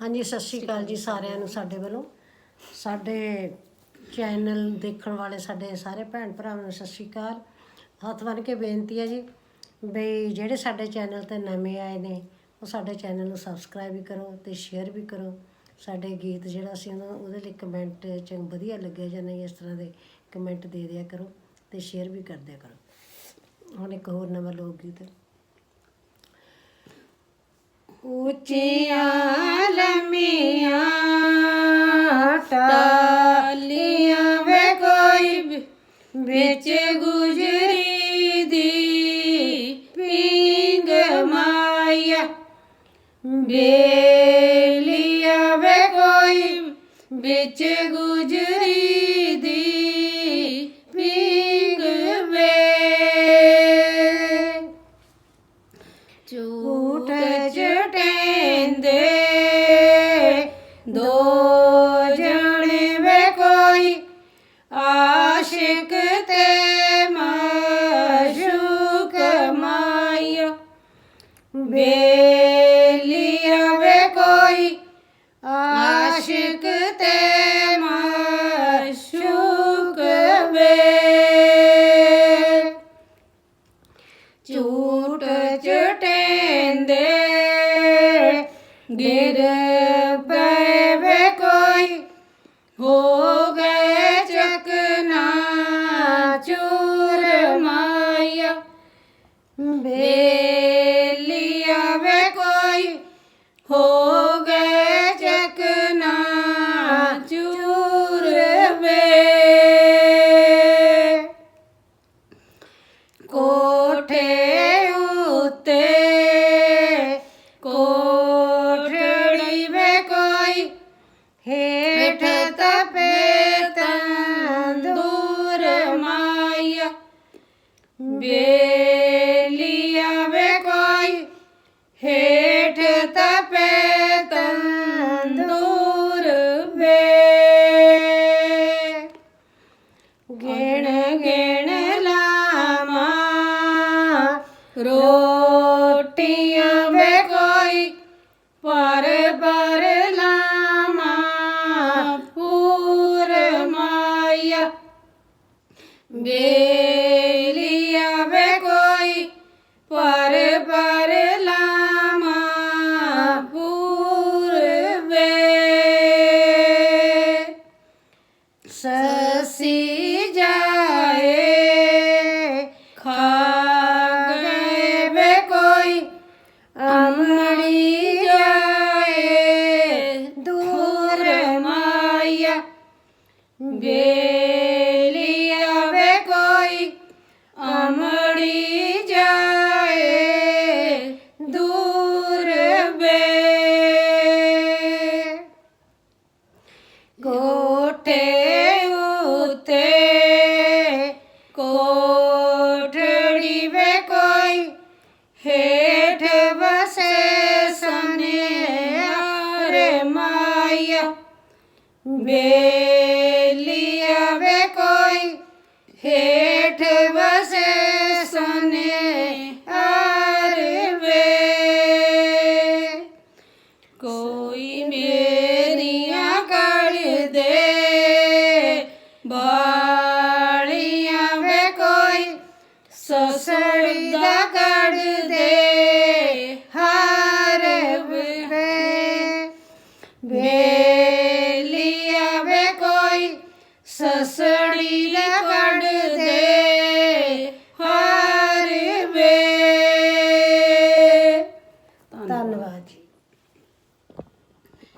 ਹਾਂਜੀ, ਸਤਿ ਸ਼੍ਰੀ ਅਕਾਲ ਜੀ ਸਾਰਿਆਂ ਨੂੰ, ਸਾਡੇ ਵੱਲੋਂ। ਸਾਡੇ ਚੈਨਲ ਦੇਖਣ ਵਾਲੇ ਸਾਡੇ ਸਾਰੇ ਭੈਣ ਭਰਾਵਾਂ ਨੂੰ ਸਤਿ ਸ਼੍ਰੀ ਅਕਾਲ। ਹੱਥ ਬੰਨ੍ਹ ਕੇ ਬੇਨਤੀ ਹੈ ਜੀ ਬਈ ਜਿਹੜੇ ਸਾਡੇ ਚੈਨਲ ਤੇ ਨਵੇਂ ਆਏ ਨੇ, ਉਹ ਸਾਡੇ ਚੈਨਲ ਨੂੰ ਸਬਸਕ੍ਰਾਈਬ ਵੀ ਕਰੋ ਤੇ ਸ਼ੇਅਰ ਵੀ ਕਰੋ। ਸਾਡੇ ਗੀਤ ਜਿਹੜਾ ਅਸੀਂ ਉਹਨਾਂ, ਉਹਦੇ ਲਈ ਕਮੈਂਟ ਚ ਵਧੀਆ ਲੱਗਿਆ ਜਾਂ ਨਹੀਂ, ਇਸ ਤਰ੍ਹਾਂ ਦੇ ਕਮੈਂਟ ਦੇ ਦਿਆ ਕਰੋ ਤੇ ਸ਼ੇਅਰ ਵੀ ਕਰ ਦਿਆ ਕਰੋ। ਹੁਣ ਇੱਕ ਹੋਰ ਨਵਾਂ ਲੋਕ ਗੀਤ। ਉੱਚੀਆਂ ਲੰਮੀਆਂ ਟਾਲੀਆਂ ਵੇ ਕੋਈ ਵਿੱਚ ਗੁਜਰੀ ਦੀ ਪਿੰਗ ਮਾਇਆ। ਬੇਲੀਆ ਵੇ ਕੋਈ ਵਿੱਚ ਗੁਜਰੀ ਦੋ ਜਣੇ ਵੇ ਕੋਈ ਆਸ਼ਿਕ ਤੇ ਮਾਸ਼ੂਕ ਮਾਇਆ। ਬੇਲੀਆ ਵੇ ਕੋਈ ਆਸ਼ਿਕ ਤੇ ਮਾਸ਼ੂਕ ਵੇ। ਝੂਠ ਝਟੇਂਦੇ ਗਿਰ ਹੋ ਗਏ ਚਕਨਾ ਚੂਰ ਵੇ ਕੋਠੇ ਉਤੇ ਕੋਠੜੀ ਵੇ ਕੋਈ ਹੇਠ ਤਪੇ ਤੰਦੂਰ ਮਾਇਆ ਬੇਲੀਆ ससी जाए खे बे कोई अमड़ी जाए दूर माया बे ਬੇਲੀਆ ਵੇ ਕੋਈ ਹੇਠ ਵਸੇ ਸਨਿਆਰੇ ਵੇ। ਕੋਈ ਮੇਰੀਆਂ ਕਰ ਦੇ, ਬਾਲੀਆਂ ਵੇ ਕੋਈ ਸਸੜੀ ਦਾ ਕੱਢ ਦੇ, ਹਰ ਵੇ। ਬੇਲੀਆ